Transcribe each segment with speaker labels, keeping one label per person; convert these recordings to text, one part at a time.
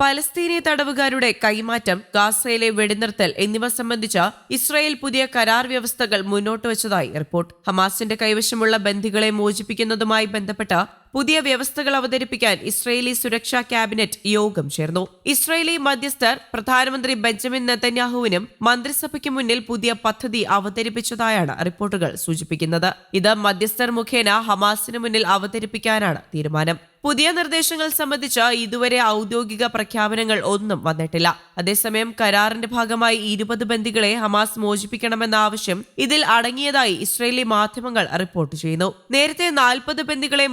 Speaker 1: പലസ്തീനി തടവുകാരുടെ കൈമാറ്റം ഗാസയിലെ വെടിനിർത്തൽ എന്നിവ സംബന്ധിച്ച ഇസ്രായേൽ പുതിയ കരാർ വ്യവസ്ഥകൾ മുന്നോട്ട് വച്ചതായി റിപ്പോർട്ട്. ഹമാസിന്റെ കൈവശമുള്ള ബന്ധികളെ മോചിപ്പിക്കുന്നതുമായി ബന്ധപ്പെട്ട പുതിയ വ്യവസ്ഥകൾ അവതരിപ്പിക്കാൻ ഇസ്രയേലി സുരക്ഷാ ക്യാബിനറ്റ് യോഗം ചേർന്നു. ഇസ്രയേലി മധ്യസ്ഥർ പ്രധാനമന്ത്രി ബെഞ്ചമിൻ നെതന്യാഹുവിനും മന്ത്രിസഭയ്ക്ക് മുന്നിൽ പുതിയ പദ്ധതി അവതരിപ്പിച്ചതായാണ് റിപ്പോർട്ടുകൾ സൂചിപ്പിക്കുന്നത്. ഇത് മധ്യസ്ഥർ മുഖേന ഹമാസിന് മുന്നിൽ അവതരിപ്പിക്കാനാണ് തീരുമാനം. പുതിയ നിർദ്ദേശങ്ങൾ സംബന്ധിച്ച് ഇതുവരെ ഔദ്യോഗിക പ്രഖ്യാപനങ്ങൾ ഒന്നും വന്നിട്ടില്ല. അതേസമയം കരാറിന്റെ ഭാഗമായി ഇരുപത് ബന്ദികളെ ഹമാസ് മോചിപ്പിക്കണമെന്ന ആവശ്യം ഇതിൽ അടങ്ങിയതായി ഇസ്രയേലി മാധ്യമങ്ങൾ റിപ്പോർട്ട് ചെയ്യുന്നു. നേരത്തെ നാൽപ്പത് ബന്ദികളെ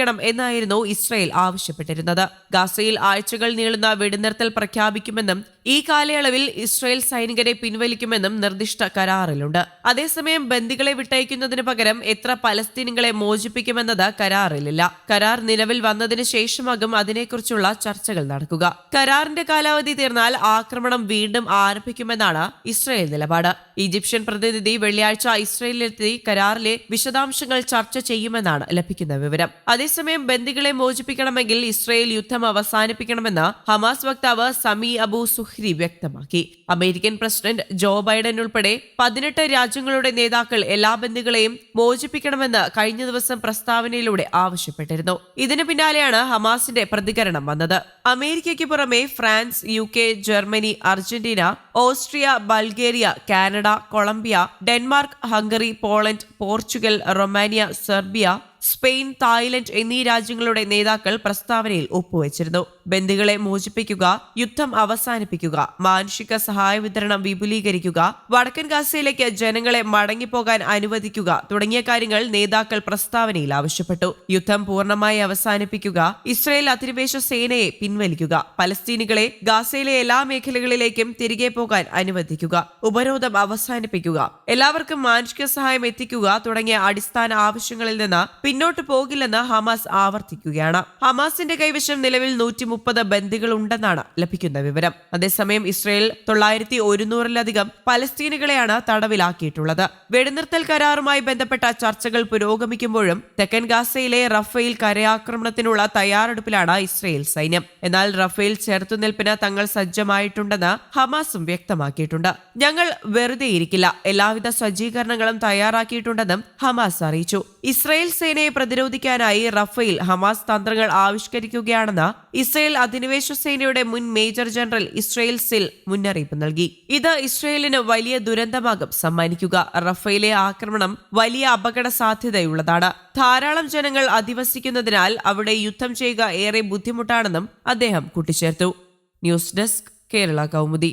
Speaker 1: മോചിപ്പിക്കണം എന്നായിരുന്നു ഇസ്രയേൽ ആവശ്യപ്പെട്ടിരുന്നത്. ഗാസയിൽ ആഴ്ചകൾ നീളുന്ന വെടിനിർത്തൽ പ്രഖ്യാപിക്കുമെന്നും ഈ കാലയളവിൽ ഇസ്രയേൽ സൈനികരെ പിൻവലിക്കുമെന്നും നിർദ്ദിഷ്ട കരാറിലുണ്ട്. അതേസമയം ബന്ദികളെ വിട്ടയക്കുന്നതിന് പകരം എത്ര പലസ്തീനികളെ മോചിപ്പിക്കുമെന്നത് കരാറിലില്ല. കരാർ നിലവിൽ വന്നതിന് ശേഷമാകും അതിനെക്കുറിച്ചുള്ള ചർച്ചകൾ നടക്കുക. കരാറിന്റെ കാലാവധി തീർന്നാൽ ആക്രമണം വീണ്ടും ആരംഭിക്കുമെന്നാണ് ഇസ്രയേൽ നിലപാട്. ഈജിപ്ഷ്യൻ പ്രതിനിധി വെള്ളിയാഴ്ച ഇസ്രയേലിലെത്തി കരാറിലെ വിശദാംശങ്ങൾ ചർച്ച ചെയ്യുമെന്നാണ് ലഭിക്കുന്ന വിവരം. അതേസമയം ബന്ദികളെ മോചിപ്പിക്കണമെങ്കിൽ ഇസ്രയേൽ യുദ്ധം അവസാനിപ്പിക്കണമെന്ന് ഹമാസ് വക്താവ് സമി അബു സുഹ്രി വ്യക്തമാക്കി. അമേരിക്കൻ പ്രസിഡന്റ് ജോ ബൈഡൻ ഉൾപ്പെടെ പതിനെട്ട് രാജ്യങ്ങളുടെ നേതാക്കൾ എല്ലാ ബന്ധുക്കളെയും മോചിപ്പിക്കണമെന്ന് കഴിഞ്ഞ ദിവസം പ്രസ്താവനയിലൂടെ ആവശ്യപ്പെട്ടിരുന്നു. ഇതിനു പിന്നാലെയാണ് ഹമാസിന്റെ പ്രതികരണം വന്നത്. അമേരിക്കയ്ക്ക് പുറമെ France U K Germany Argentina Austria Bulgaria Canada Colombia Denmark Hungary Poland Portugal Romania Serbia Spain Thailand എന്നീ രാജ്യങ്ങളുടെ നേതാക്കൾ പ്രസ്താവനയിൽ ഒപ്പുവച്ചിരുന്നു. ബന്ദികളെ മോചിപ്പിക്കുക യുദ്ധം അവസാനിപ്പിക്കുക മാനുഷിക സഹായ വിതരണം വിപുലീകരിക്കുക വടക്കൻ ഗാസയിലേക്ക് ജനങ്ങളെ മടങ്ങിപ്പോകാൻ അനുവദിക്കുക തുടങ്ങിയ കാര്യങ്ങൾ നേതാക്കൾ പ്രസ്താവനയിൽ ആവശ്യപ്പെട്ടു. യുദ്ധം പൂർണമായി അവസാനിപ്പിക്കുക ഇസ്രയേൽ അധിനിവേശ സേനയെ പിൻവലിക്കുക പലസ്തീനികളെ ഗാസയിലെ എല്ലാ മേഖലകളിലേക്കും തിരികെ പോകാൻ അനുവദിക്കുക ഉപരോധം അവസാനിപ്പിക്കുക എല്ലാവർക്കും മാനുഷിക സഹായം എത്തിക്കുക തുടങ്ങിയ അടിസ്ഥാന ആവശ്യങ്ങളിൽ നിന്ന് പിന്നോട്ട് പോകില്ലെന്ന് ഹമാസ് ആവർത്തിക്കുകയാണ്. ഹമാസിന്റെ കൈവശം നിലവിൽ നൂറ്റി മുപ്പത് ബന്ദികൾ ഉണ്ടെന്നാണ് ലഭിക്കുന്ന വിവരം. അതേസമയം ഇസ്രയേൽ തൊള്ളായിരത്തി ഒരുന്നൂറിലധികം പലസ്തീനുകളെയാണ് തടവിലാക്കിയിട്ടുള്ളത്. വെടിനിർത്തൽ കരാറുമായി ബന്ധപ്പെട്ട ചർച്ചകൾ പുരോഗമിക്കുമ്പോഴും തെക്കൻ ഗാസയിലെ റഫേൽ കരയാക്രമണത്തിനുള്ള തയ്യാറെടുപ്പിലാണ് ഇസ്രയേൽ സൈന്യം. എന്നാൽ റഫേൽ ചെറുത്തുനിൽപ്പിന് തങ്ങൾ സജ്ജമായിട്ടുണ്ടെന്ന് ഹമാസും വ്യക്തമാക്കിയിട്ടുണ്ട്. ഞങ്ങൾ വെറുതെ ഇരിക്കില്ല എല്ലാവിധ സജ്ജീകരണങ്ങളും തയ്യാറാക്കിയിട്ടുണ്ടെന്നും ഹമാസ് അറിയിച്ചു. ഇസ്രയേൽ സേനയെ പ്രതിരോധിക്കാനായി റഫേൽ ഹമാസ് തന്ത്രങ്ങൾ ആവിഷ്കരിക്കുകയാണെന്ന് ഇസ്രയേൽ അധിനിവേശ സേനയുടെ മുൻ മേജർ ജനറൽ ഇസ്രയേൽ സിൽ മുന്നറിയിപ്പ് നൽകി. ഇത് ഇസ്രയേലിന് വലിയ ദുരന്തമാകും സമ്മാനിക്കുക. റഫേലെ ആക്രമണം വലിയ അപകട സാധ്യതയുള്ളതാണ് ധാരാളം ജനങ്ങൾ അധിവസിക്കുന്നതിനാൽ അവിടെ യുദ്ധം ചെയ്യുക ഏറെ ബുദ്ധിമുട്ടാണെന്നും അദ്ദേഹം കൂട്ടിച്ചേർത്തു. News desk Kerala Kaumudi.